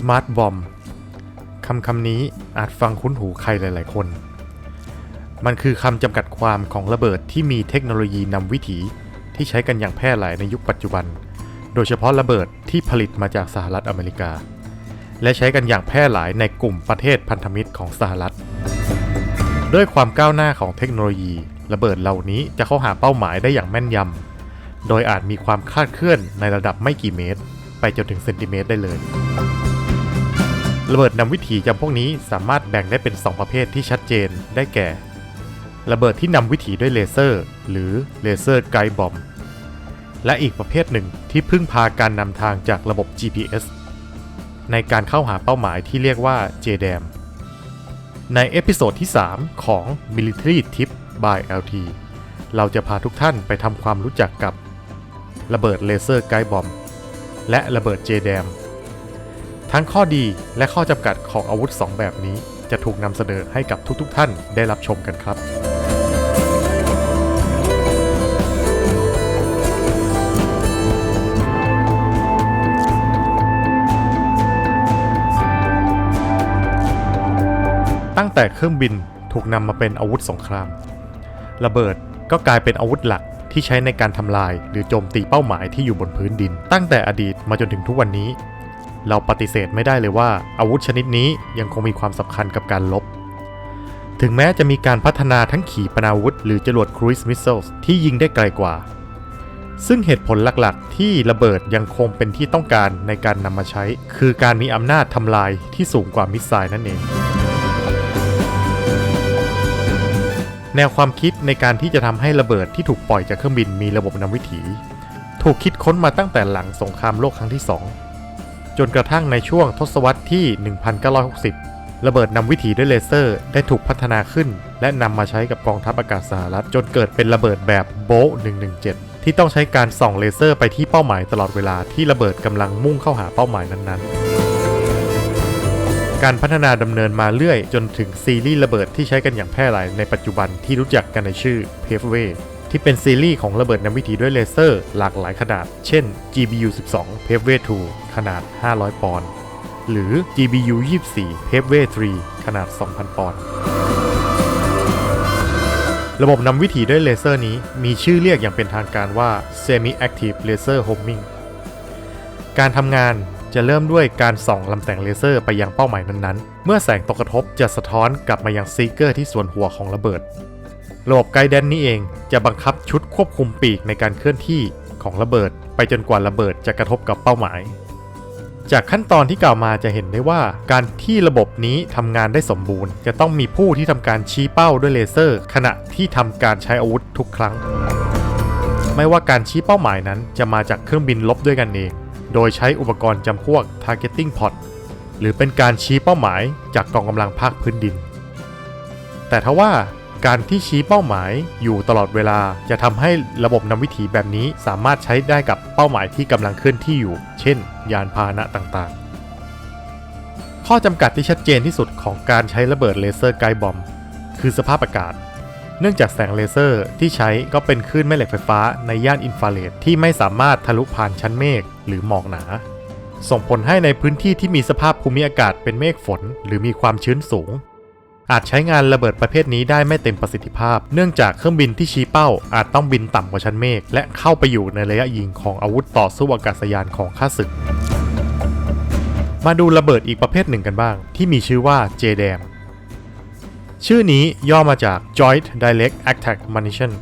Smart Bomb คำคำนี้อาจฟังคุ้นหูใครหลาย ๆ คน มันคือคำจำกัดความของระเบิดที่มีเทคโนโลยีนำวิถีที่ใช้กันอย่างแพร่หลายในยุคปัจจุบัน โดยเฉพาะระเบิดที่ผลิตมาจากสหรัฐอเมริกา และใช้กันอย่างแพร่หลายในกลุ่มประเทศพันธมิตรของสหรัฐ ด้วยความก้าวหน้าของเทคโนโลยี ระเบิดเหล่านี้จะเข้าหาเป้าหมายได้อย่างแม่นยำ โดยอาจมีความคลาดเคลื่อนในระดับไม่กี่เมตร ไปจนถึงเซนติเมตรได้เลย ระเบิดนำวิถีจำพวกนี้สามารถแบ่งได้เป็น 2 ประเภทที่ชัดเจนได้แก่ ระเบิดที่นำวิถีด้วยเลเซอร์ หรือเลเซอร์ไกด์บอมและอีกประเภทหนึ่งที่พึ่งพาการนำทางจากระบบ GPS ในการเข้าหาเป้าหมายที่เรียกว่า JDAM ในเอพิโซดที่ 3 ของ Military Tip by LT เราจะพาทุกท่านไปทำความรู้จักกับ ระเบิดเลเซอร์ไกด์บอมและระเบิด JDAM ทั้งข้อดีและข้อจำกัดของอาวุธ 2 แบบนี้ จะถูกนำเสนอให้กับทุกๆทท่านได้รับชมกันครับ ตั้งแต่เครื่องบินถูกนำมาเป็นอาวุธสงคราม ระเบิดก็กลายเป็นอาวุธหลักที่ใช้ในการทำลายหรือโจมตีเป้าหมายที่อยู่บนพื้นดิน ตั้งแต่อดีตมาจนถึงทุกวันนี้ เราปฏิเสธไม่ได้เลยว่าอาวุธชนิดนี้ยังคงมีความสำคัญกับการลบ ถึงแม้จะมีการพัฒนาทั้งขีปนาวุธ หรือจรวดครูซมิสเซลที่ยิงได้ไกลกว่า ซึ่งเหตุผลหลักๆ ที่ระเบิดยังคงเป็นที่ต้องการในการนำมาใช้ คือการมีอำนาจทำลายที่สูงกว่ามิสไซล์นั่นเอง แนวความคิดในการที่จะทำให้ระเบิดที่ถูกปล่อยจากเครื่องบินมีระบบนำวิถี ถูกคิดค้นมาตั้งแต่หลังสงครามโลกครั้งที่ 2 จนกระทั่งในช่วงทศวรรษที่ 1960 ระเบิดนำวิถีด้วยเลเซอร์ได้ถูกพัฒนาขึ้น และนำมาใช้กับกองทัพอากาศสหรัฐ จนเกิดเป็นระเบิดแบบโบ117 ที่ต้องใช้การส่องเลเซอร์ไปที่เป้าหมายตลอดเวลาที่ระเบิดกำลังมุ่งเข้าหาเป้าหมายนั้นๆการพัฒนาดำเนินมาเรื่อยจนถึงซีรีส์ระเบิดที่ใช้กันอย่างแพร่หลายในปัจจุบันที่รู้จักกันในชื่อ p a v e w a y ที่เป็นซีรีส์ของระเบิดนำวิถีด้วยเลเซอร์หลากหลายขนาด เช่น GBU 12 p a v e w a y 2ขนาด 500 ปอนด์ หรือ GBU 24 p a v e w a y 3ขนาด 2,000 ปอนด์ ระบบนำวิถีด้วยเลเซอร์นี้มีชื่อเรียกอย่างเป็นทางการว่า Semi Active Laser Homing การทำงานจะเริ่มด้วยการส่องลำแสงเลเซอร์ไปยังเป้าหมายนั้นๆ เมื่อแสงตกกระทบจะสะท้อนกลับมายังซีเกอร์ที่ส่วนหัวของระเบิด ระบบไกด์แดนนี้เองจะบังคับชุดควบคุมปีกในการเคลื่อนที่ของระเบิด ไปจนกว่าระเบิดจะกระทบกับเป้าหมาย จากขั้นตอนที่กล่าวมาจะเห็นได้ว่า การที่ระบบนี้ทำงานได้สมบูรณ์ จะต้องมีผู้ที่ทำการชี้เป้าด้วยเลเซอร์ ขณะที่ทำการใช้อาวุธทุกครั้ง ไม่ว่าการชี้เป้าหมายนั้นจะมาจากเครื่องบินลบด้วยกันเอง โดยใช้อุปกรณ์จำพวก targeting pod หรือเป็นการชี้เป้าหมายจากกองกำลังภาคพื้นดิน แต่ทว่า การที่ชี้เป้าหมายอยู่ตลอดเวลา จะทำให้ระบบนำวิถีแบบนี้สามารถใช้ได้กับเป้าหมายที่กำลังเคลื่อนที่อยู่ เช่น ยานพาหนะต่างๆ ข้อจำกัดที่ชัดเจนที่สุดของการใช้ระเบิดเลเซอร์ไกด์บอม คือสภาพอากาศ เนื่องจากแสงเลเซอร์ที่ใช้ก็เป็นคลื่นแม่เหล็กไฟฟ้าในย่านอินฟราเรดที่ไม่สามารถทะลุผ่านชั้นเมฆหรือหมอกหนาส่งผลให้ในพื้นที่ที่มีสภาพภูมิอากาศเป็นเมฆฝน หรือมีความชื้นสูง อาจใช้งานระเบิดประเภทนี้ได้ไม่เต็มประสิทธิภาพ เนื่องจากเครื่องบินที่ชี้เป้า อาจต้องบินต่ำกว่าชั้นเมฆและเข้าไปอยู่ในระยะยิงของอาวุธต่อสู้อากาศยานของข้าศึก มาดูระเบิดอีกประเภทหนึ่งกันบ้าง ที่มีชื่อว่า JDAM ชื่อนี้ย่อมาจาก Joint Direct Attack Munition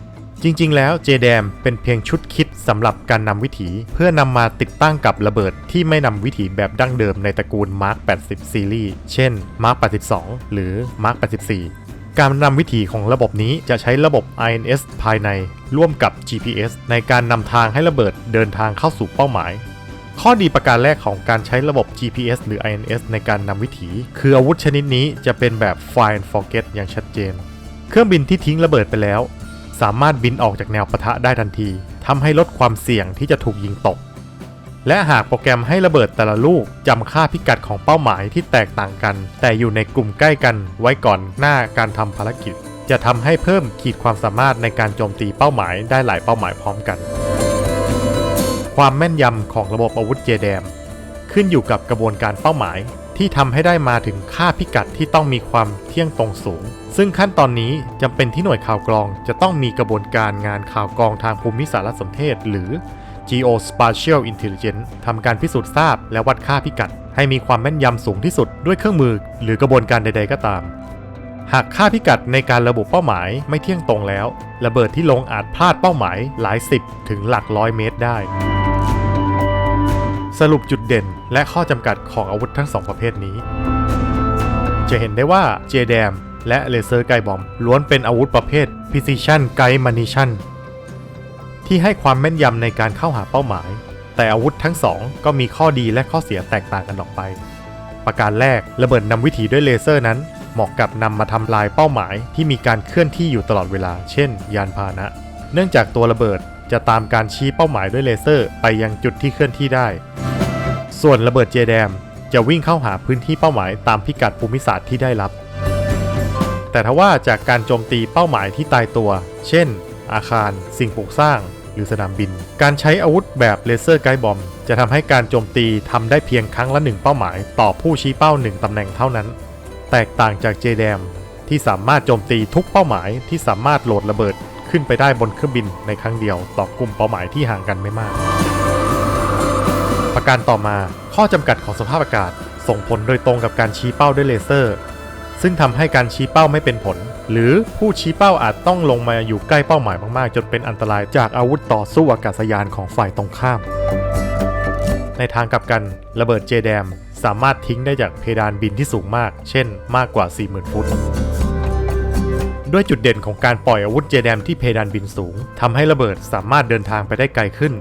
จริง ๆ แล้ว JDAM เป็นเพียงชุดคิดสำหรับการนำวิถีเพื่อนำมาติดตั้งกับระเบิดที่ไม่นำวิถีแบบดั้งเดิมในตระกูล Mark 80 ซีรีส์ เช่น Mark 82 หรือ Mark 84 การนำวิถีของระบบนี้จะใช้ระบบ INS ภายในร่วมกับ GPS ในการนำทางให้ระเบิดเดินทางเข้าสู่เป้าหมายข้อดีประการแรกของการใช้ระบบ GPS หรือ INS ในการนำวิถี คืออาวุธชนิดนี้จะเป็นแบบ find Forget อย่างชัดเจน เครื่องบินที่ทิ้งระเบิดไปแล้ว สามารถบินออกจากแนวปะทะได้ทันทีทำให้ลดความเสี่ยงที่จะถูกยิงตก และหากโปรแกรมให้ระเบิดแต่ละลูกจำค่าพิกัดของเป้าหมายที่แตกต่างกัน แต่อยู่ในกลุ่มใกล้กันไว้ก่อนหน้าการทำภารกิจ จะทำให้เพิ่มขีดความสามารถในการโจมตีเป้าหมายได้หลายเป้าหมายพร้อมกัน ความแม่นยำของระบบอาวุธ JDAM ขึ้นอยู่กับกระบวนการเป้าหมาย ที่ทำให้ได้มาถึงค่าพิกัดที่ต้องมีความเที่ยงตรงสูง ซึ่งขั้นตอนนี้จำเป็นที่หน่วยข่าวกรอง จะต้องมีกระบวนการงานข่าวกรองทางภูมิสารสนเทศ หรือ Geospatial Intelligence ทำการพิสูจน์ทราบและวัดค่าพิกัด ให้มีความแม่นยำสูงที่สุดด้วยเครื่องมือ หรือกระบวนการใด ๆ ก็ตาม หากค่าพิกัดในการระบุเป้าหมายไม่เที่ยงตรงแล้ว ระเบิดที่ลงอาจพลาดเป้าหมายหลายสิบถึงหลักร้อยเมตรได้ สรุปจุดเด่น และข้อจำกัดของอาวุธทั้งสองประเภทนี้ จะเห็นได้ว่า JDAM และเลเซอร์ไกบอมล้วนเป็นอาวุธประเภท Precision Guide Munition ที่ให้ความแม่นยำในการเข้าหาเป้าหมาย แต่อาวุธทั้งสองก็มีข้อดีและข้อเสียแตกต่างกันออกไป ประการแรกระเบิดนำวิถีด้วยเลเซอร์นั้นเหมาะกับนำมาทำลายเป้าหมายที่มีการเคลื่อนที่อยู่ตลอดเวลา เช่น ยานพาหนะ เนื่องจากตัวระเบิดจะตามการชี้เป้าหมายด้วยเลเซอร์ ไปยังจุดที่เคลื่อนที่ได้ ส่วนระเบิดเจแดมจะวิ่งเข้าหาพื้นที่เป้าหมายตามพิกัดภูมิศาสตร์ที่ได้รับ แต่ถ้าว่าจากการโจมตีเป้าหมายที่ตายตัว เช่น อาคาร สิ่งปลูกสร้าง หรือสนามบิน การใช้อาวุธแบบเลเซอร์ไกด์บอมจะทำให้การโจมตีทำได้เพียงครั้งละหนึ่งเป้าหมาย ต่อผู้ชี้เป้าหนึ่งตำแหน่งเท่านั้น แตกต่างจาก JDAM ที่สามารถโจมตีทุกเป้าหมายที่สามารถโหลดระเบิดขึ้นไปได้บนเครื่องบินในครั้งเดียว ต่อกลุ่มเป้าหมายที่ห่างกันไม่มาก การต่อมาข้อจำกัดของสภาพอากาศ ส่งผลโดยตรงกับการชี้เป้าด้วยเลเซอร์ ซึ่งทำให้การชี้เป้าไม่เป็นผล หรือผู้ชี้เป้าอาจต้องลงมาอยู่ใกล้เป้าหมายมากๆ จนเป็นอันตรายจากอาวุธต่อสู้อากาศยานของฝ่ายตรงข้าม ในทางกลับกันระเบิดเจแดมสามารถทิ้งได้จากเพดานบินที่สูงมาก เช่น มากกว่า 40,000 ฟุตด้วยจุดเด่นของการปล่อยอาวุธเจแดมที่เพดานบินสูงทำให้ระเบิดสามารถเดินทางไปได้ไกลขึ้น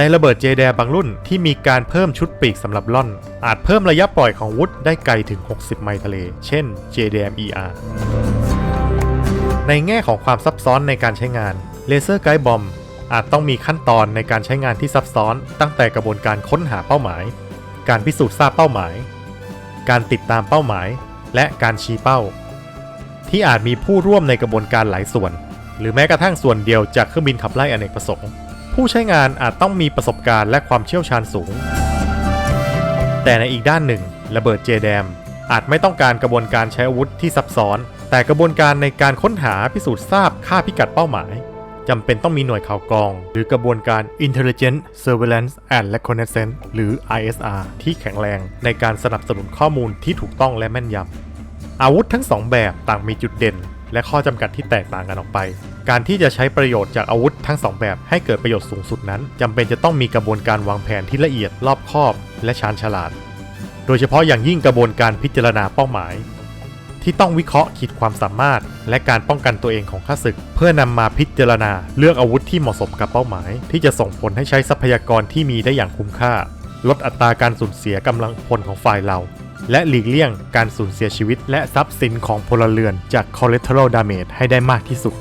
ในระเบิดเจแดบางรุ่นที่มีการเพิ่มชุดปีกสำหรับล่อน อาจเพิ่มระยะปล่อยของวุธได้ไกลถึง 60 ไมล์ทะเล เช่น JDM ER ในแง่ของความซับซ้อนในการใช้งานเลเซอร์ไกด์บอมอาจต้องมีขั้นตอนในการใช้งานที่ซับซ้อน ตั้งแต่กระบวนการค้นหาเป้าหมาย การพิสูจน์ทราบเป้าหมาย การติดตามเป้าหมาย และการชี้เป้า ที่อาจมีผู้ร่วมในกระบวนการหลายส่วน หรือแม้กระทั่งส่วนเดียวจากเครื่องบินขับไล่อเนกประสงค์ ผู้ใช้งานอาจต้องมีประสบการณ์และความเชี่ยวชาญสูง แต่ในอีกด้านหนึ่ง ระเบิดเจแดม อาจไม่ต้องการกระบวนการใช้อาวุธที่ซับซ้อน แต่กระบวนการในการค้นหาพิสูจน์ทราบค่าพิกัดเป้าหมายจำเป็นต้องมีหน่วยข่าวกรอง หรือกระบวนการ Intelligence Surveillance and Reconnaissance หรือ ISR ที่แข็งแรงในการสนับสนุนข้อมูลที่ถูกต้องและแม่นยำอาวุธทั้งสองแบบต่างมีจุดเด่น และข้อจำกัดที่แตกต่างกันออกไป การที่จะใช้ประโยชน์จากอาวุธทั้งสองแบบให้เกิดประโยชน์สูงสุดนั้นจำเป็นจะต้องมีกระบวนการวางแผนที่ละเอียดรอบคอบ และชาญฉลาด โดยเฉพาะอย่างยิ่งกระบวนการพิจารณาเป้าหมาย ที่ต้องวิเคราะห์ขีดความสามารถ และการป้องกันตัวเองของข้าศึก เพื่อนำมาพิจารณาเลือกอาวุธที่เหมาะสมกับเป้าหมาย ที่จะส่งผลให้ใช้ทรัพยากรที่มีได้อย่างคุ้มค่า ลดอัตราการสูญเสียกำลังพลของฝ่ายเรา และหลีกเลี่ยงการสูญเสียชีวิตและทรัพย์สินของพลเรือนจาก collateral damage ให้ได้มากที่สุด